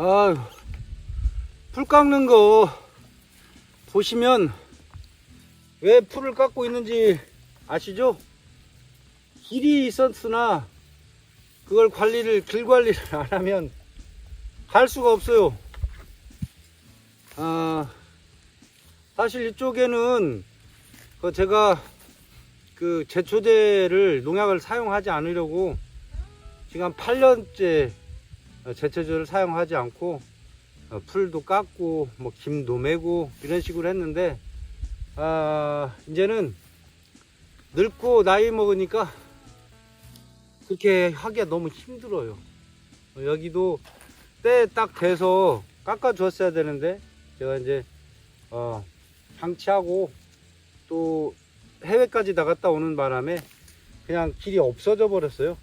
아, 풀 깎는 거 보시면 왜 풀을 깎고 있는지 아시죠? 길이 있었으나 그걸 관리를 길 관리를 안 하면 갈 수가 없어요. 아, 사실 이쪽에는 그 제가 그 제초제를 농약을 사용하지 않으려고 지금 한 8년째 제초제를 사용하지 않고 어, 풀도 깎고 뭐 김도 매고 이런 식으로 했는데 아 이제는 늙고 나이 먹으니까 그렇게 하기가 너무 힘들어요. 어, 여기도 때 딱 돼서 깎아 줬어야 되는데 제가 이제 어 방치하고 또 해외까지 나갔다 오는 바람에 그냥 길이 없어져 버렸어요.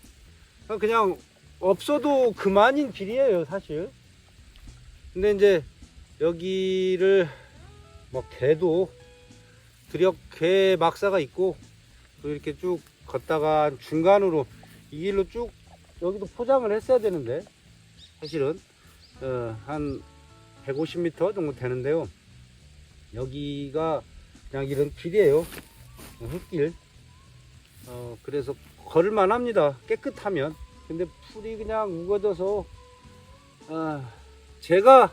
그냥 없어도 그만인 길이에요 사실. 근데 이제 여기를 뭐 개도 드력 개 막사가 있고 또 이렇게 쭉 걷다가 중간으로 이 길로 쭉 여기도 포장을 했어야 되는데 사실은 어, 한 150m 정도 되는데요. 여기가 그냥 이런 길이에요. 흙길. 어, 그래서 걸을만 합니다. 깨끗하면 근데 풀이 그냥 우거져서 아, 제가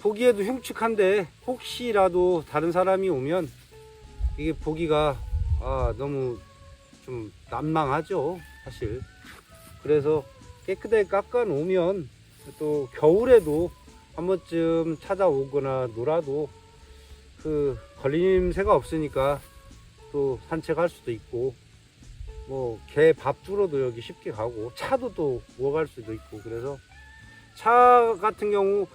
보기에도 흉측한데 혹시라도 다른 사람이 오면 이게 보기가 아, 너무 좀 난망하죠 사실. 그래서 깨끗하게 깎아 놓으면 또 겨울에도 한 번쯤 찾아오거나 놀아도 그 걸림새가 없으니까 또 산책할 수도 있고 뭐개 밥 주러도 여기 쉽게 가고 차도 또 모아갈 수도 있고 그래서 차 같은 경우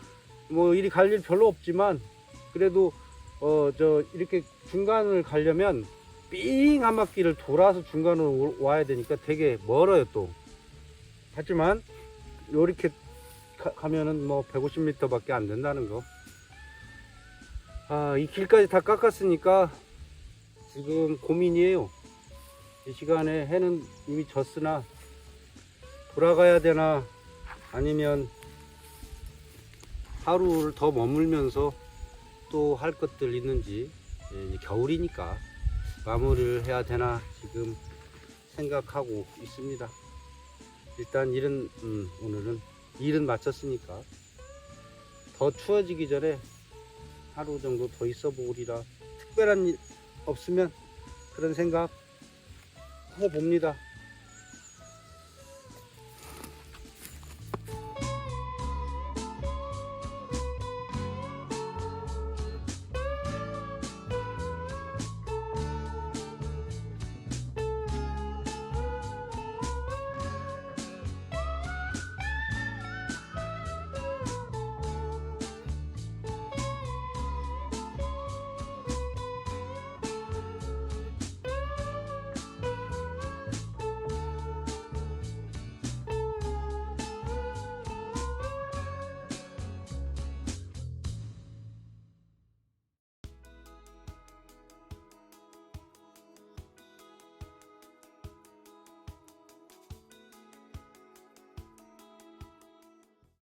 뭐 이리 갈일 별로 없지만 그래도 어 저 이렇게 중간을 가려면 삥 한 바퀴를 돌아서 중간으로 오- 와야 되니까 되게 멀어요 또 하지만 요렇게 가, 가면은 뭐 150m 밖에 안 된다는 거 아, 이 길까지 다 깎았으니까 지금 고민이에요. 이 시간에 해는 이미 졌으나 돌아가야 되나 아니면 하루를 더 머물면서 또 할 것들 있는지 예, 겨울이니까 마무리를 해야 되나 지금 생각하고 있습니다. 일단 일은 음, 오늘은 일은 마쳤으니까 더 추워지기 전에 하루 정도 더 있어 보리라 특별한 일 없으면 그런 생각 해봅니다.